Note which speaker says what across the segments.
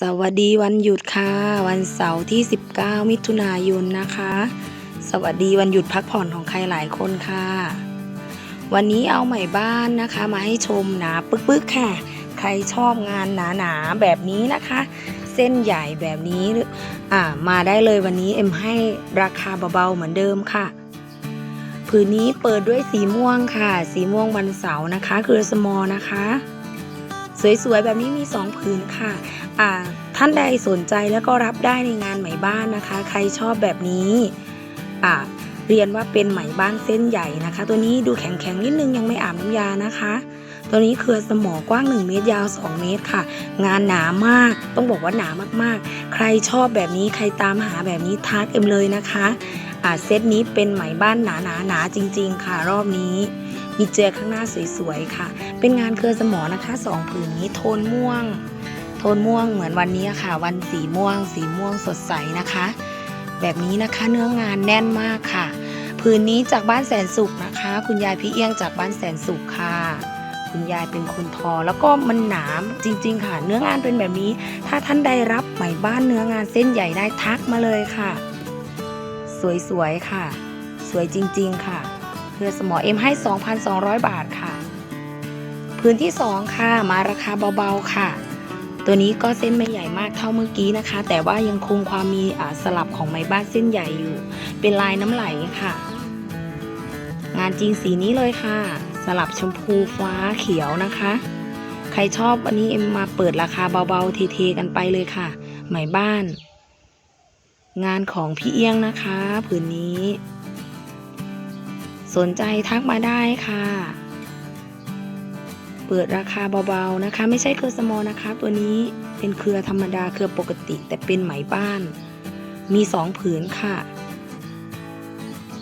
Speaker 1: สวัสดีวันหยุดค่ะ วันเสาร์ที่ 19 มิถุนายนนะคะ สวัสดีวันหยุดพักผ่อนของใครหลายคนค่ะ วันนี้เอาใหม่บ้านนะคะมาให้ชมหนาปึ๊กๆค่ะ ใครชอบงานหนาๆแบบนี้นะคะ เส้นใหญ่แบบนี้อ่ามาได้เลยวันนี้เอ็มให้ราคาเบาๆเหมือนเดิมค่ะผืนนี้เปิดด้วยสีม่วงค่ะ สีม่วงวันเสาร์นะคะ คือสมอนะคะ สวยๆแบบนี้มี 2 ผืนค่ะอ่าท่านใดสนใจแล้วก็รับได้ในงานไหมบ้านนะคะ ใครชอบแบบนี้อ่าเรียนว่าเป็นไหมบ้านเส้นใหญ่นะคะ ตัวนี้ดูแข็งๆนิดนึงยังไม่อาบน้ำยานะคะ ตัวนี้เครือสมอกว้าง 1 เมตรยาว 2 เมตรค่ะ งานหนามากต้องบอกว่าหนามากๆ ใครชอบแบบนี้ใครตามหาแบบนี้ทักเอ็มเลยนะคะอ่าเซตนี้เป็นไหมบ้านหนาๆหนาจริง ๆ ค่ะรอบนี้ มีเจอข้างหน้าสวยๆค่ะ เป็นงานเครือสมอนะคะสองผืนนี้โทนม่วง โทนม่วงเหมือนวันนี้ค่ะ วันสีม่วง สีม่วงสดใสนะคะ แบบนี้นะคะเนื้องานแน่นมากค่ะ ผืนนี้จากบ้านแสนสุขนะคะ คุณยายพี่เอี้ยงจากบ้านแสนสุขค่ะคุณยายเป็นคนทอแล้วก็มันหนามจริง ๆ ค่ะ เนื้องานเป็นแบบนี้ ถ้าท่านใดรับไหมบ้านเนื้องานเส้นใหญ่ได้ทักมาเลยค่ะ สวยๆค่ะ สวยจริง ๆ ค่ะ เครือสมอเอ็มให้ 2,200 บาทค่ะ พื้นที่ 2 ค่ะ มาราคาเบาๆค่ะ ตัวนี้ก็เส้นไม่ใหญ่มากเท่าเมื่อกี้นะคะ แต่ว่ายังคงความมีสลับของไม้บ้านเส้นใหญ่อยู่ เป็นลายน้ำไหลค่ะ งานจริงสีนี้เลยค่ะ สลับชมพูฟ้าเขียวนะคะ ใครชอบวันนี้เอ็มมาเปิดราคาเบาๆเทๆกันไปเลยค่ะไหมบ้าน งานของพี่เอี้ยงนะคะผืนนี้ สนใจทักมาได้ค่ะ เปิดราคาเบาๆนะคะ ไม่ใช่เครือสมอลนะคะ ตัวนี้เป็นเครือธรรมดาเครือปกติ แต่เป็นไหมบ้าน มีสองผืนค่ะ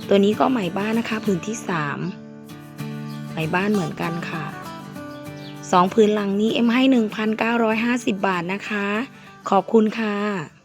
Speaker 1: ตัวนี้ก็ไหมบ้านนะคะผืนที่สามไหมบ้านเหมือนกันค่ะสองผืนหลังนี้เอ็มให้ 1,950 บาทนะคะ ขอบคุณค่ะ